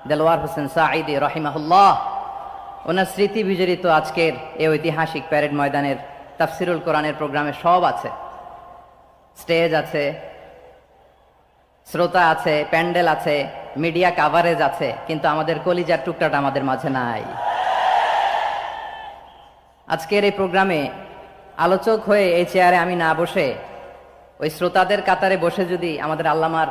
দেলোয়ার হোসেন সাঈদি রহিমাহুল্লাহ। ওনার স্মৃতি বিজড়িত আজকের এই ঐতিহাসিক প্যারেড ময়দানের তাফসিরুল কোরআনের প্রোগ্রামে সব আছে। স্টেজ আছে, শ্রোতা আছে, প্যান্ডেল আছে, মিডিয়া কাভারেজ আছে, কিন্তু আমাদের কলিজার টুকটাটা আমাদের মাঝে নাই। আজকের এই প্রোগ্রামে আলোচক হয়ে এই চেয়ারে আমি না বসে, ওই শ্রোতাদের কাতারে বসে যদি আমাদের আল্লামার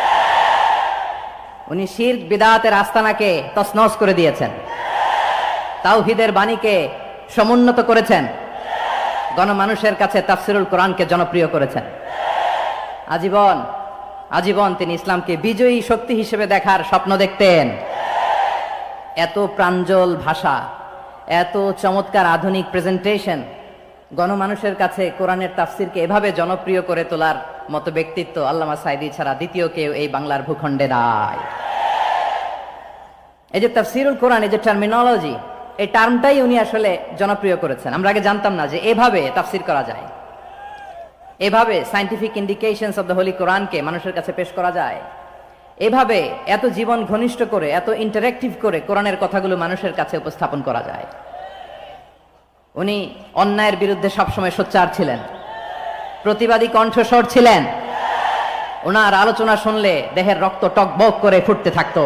উনি শির বিদাতের আস্তানাকে তসনস করে দিয়েছেন। তাওহিদের বাণীকে সমুন্নত করেছেন। গণমানুষের কাছে তাফসিরুল কোরআনকে জনপ্রিয় করেছেন। আজীবন আজীবন তিনি ইসলামকে বিজয়ী শক্তি হিসেবে দেখার স্বপ্ন দেখতেন। এত প্রাঞ্জল ভাষা, এত চমৎকার আধুনিক প্রেজেন্টেশন গণমানুষের কাছে কোরআনের তাফসিরকে এভাবে জনপ্রিয় করে তোলার মতো ব্যক্তিত্ব আল্লামা সাইদি ছাড়া দ্বিতীয় কেউ এই বাংলার ভূখণ্ডে নাই। এই যে তাফসিরুল কোরআন, এই যে টার্মিনোলজি এই টার্মটাই উনি আসলে জনপ্রিয় করেছেন। আমরা আগে জানতাম না যে এভাবে তাফসির করা যায়। এভাবে scientific indications of the holy কোরআনকে মানুষের কাছে পেশ করা যায়। এভাবে এত জীবন ঘনিষ্ঠ করে, এত ইন্টারেক্টিভ করে কোরআনের কথাগুলো মানুষের কাছে উপস্থাপন করা যায়। উনি অন্যায়ের বিরুদ্ধে সবসময় সোচ্চার ছিলেন। প্রতিবাদী কণ্ঠস্বর ছিলেন। ওনার আলোচনা শুনলে দেহের রক্ত টকবক করে ফুটতে থাকতো।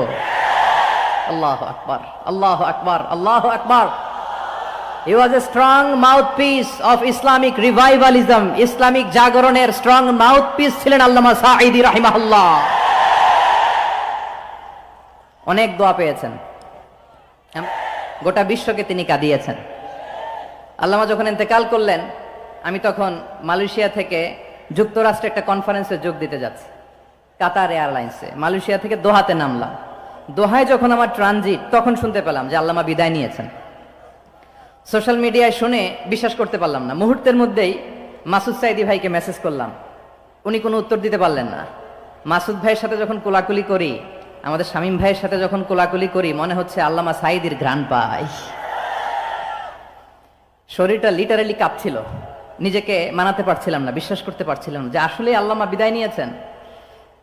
আল্লাহ আকবার আল্লাহ আকবার আল্লাহ আকবার। He was a strong mouthpiece of Islamic revivalism. ইসলামিক জাগরণের স্ট্রং মাউথপিস ছিলেন আল্লামা সাঈদি রাহিমাহুল্লাহ। অনেক দোয়া পেয়েছেন। গোটা বিশ্বকে তিনি কাঁদিয়েছেন। আল্লামা যখন ইন্তেকাল করলেন, আমি তখন মালয়েশিয়া থেকে যুক্তরাষ্ট্রে একটা কনফারেন্সে যোগ দিতে যাচ্ছি। কাতার এয়ারলাইন্সে। মালয়েশিয়া থেকে দোহাতে নামলাম। দোহায় যখন আমার ট্রানজিট, তখন শুনতে পেলাম যে আল্লামা বিদায় নিয়েছেন। সোশ্যাল মিডিয়ায় শুনে বিশ্বাস করতে পারলাম না। মুহূর্তের মধ্যেই মাসুদ সাইদি ভাইকে মেসেজ করলাম। উনি কোনো উত্তর দিতে পারলেন না। মাসুদ ভাইয়ের সাথে যখন কোলাকুলি করি, আমাদের শামীম ভাইয়ের সাথে যখন কোলাকুলি করি, মনে হচ্ছে আল্লামা সাইদির ঘ্রাণ পাই। শরীরটা লিটারালি কাঁপছিল। নিজেকে মানাতে পারছিলাম না, বিশ্বাস করতে পারছিলাম না যে আসলে আল্লামা বিদায় নিয়েছেন।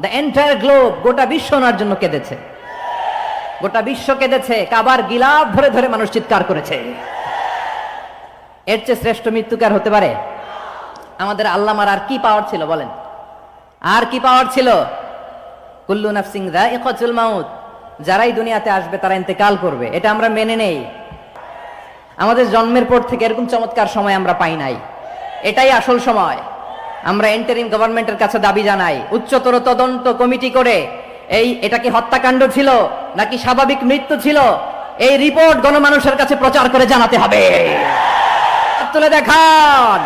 the entire globe গোটা বিশ্ব ওনার জন্য কেঁদেছে। গোটা বিশ্ব কেঁদেছে, কাবার গিলাপ ধরে ধরে মানুষ চিৎকার করেছে। এর চেয়ে শ্রেষ্ঠ মৃত্যুকার হতে পারে? আমাদের আল্লামার আর কি পাওয়ার ছিল বলেন? আর কি পাওয়ার ছিল? কুল্লু নাফসিং রাইকাতুল মাউত। যারাই দুনিয়াতে আসবে তারা ইন্তেকাল করবে। এটা আমরা মেনে নেই। আমাদের জন্মের পর থেকে এরকম চমৎকার সময় আমরা পাই নাই। এটাই আসল সময়। আমরা এন্টারিম গভর্নমেন্টের কাছে দাবি জানাই। উচ্চতর তদন্ত কমিটি করে এই, এটা কি হত্যাকাণ্ড ছিল নাকি স্বাভাবিক মৃত্যু ছিল? এই রিপোর্ট গণমানুষের কাছে প্রচার করে জানাতে হবে। তুলে দেখান।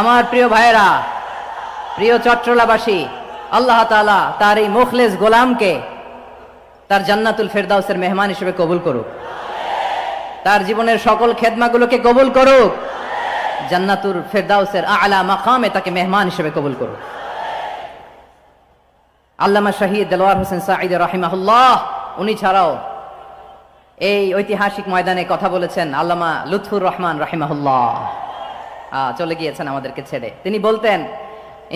আমার প্রিয় ভাইয়েরা, প্রিয় চট্টলাবাসী, আল্লাহ তাআলা তার এই মুখলেস গোলামকে তার জান্নাতুল ফেরদাউসের মেহমান হিসেবে কবুল করুক। তার জীবনের সকল খেদমাগুলোকে কবুল করুক। জান্নাতুল ফেরদাউসের আলা মাকামে তাকে মেহমান হিসেবে কবুল করুক। আল্লামা শাহিদ দেলোয়ার হোসেন সাঈদ রাহিমাহুল্লাহ, উনি ছাড়াও এই ঐতিহাসিক ময়দানে কথা বলেছেন আল্লামা লুৎফুর রহমান রাহিমাহুল্লাহ। চলে গিয়েছেন আমাদেরকে ছেড়ে। তিনি বলতেন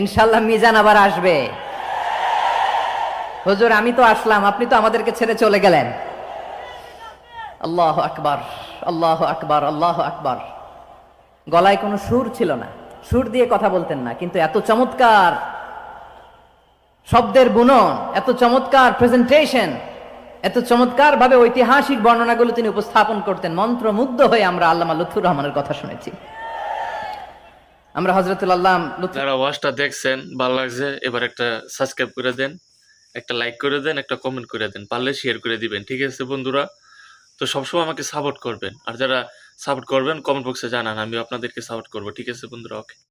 ইনশাল্লাহ মিজান আবার আসবে। হুজুর, আমি তো আসলাম, আপনি তো আমাদেরকে ছেড়ে চলে গেলেন। আল্লাহ আকবার আল্লাহ আকবার আল্লাহ আকবার। গলায় কোনো সুর ছিল না। সুর দিয়ে কথা বলতেন না, কিন্তু এত চমৎকার শব্দের বুনন, এত চমৎকার প্রেজেন্টেশন এত চমৎকার ভাবে ঐতিহাসিক বর্ণনাগুলো তিনি উপস্থাপন করতেন। মন্ত্রমুগ্ধ হয়ে আমরা আল্লামা লুৎফুর রহমানের কথা শুনেছি। আমরা হজরতুল আল্লাহ যারা দেখছেন, ভালো লাগছে, এবার একটা সাবস্ক্রাইব করে দেন, একটা লাইক করে দেন, একটা কমেন্ট করে দেন, পারলে শেয়ার করে দিবেন, ঠিক আছে বন্ধুরা? তো সবসময় আমাকে সাপোর্ট করবেন, আর যারা সাপোর্ট করবেন কমেন্ট বক্সে জানান আমি আপনাদেরকে সাপোর্ট করব, ঠিক আছে বন্ধুরা? ওকে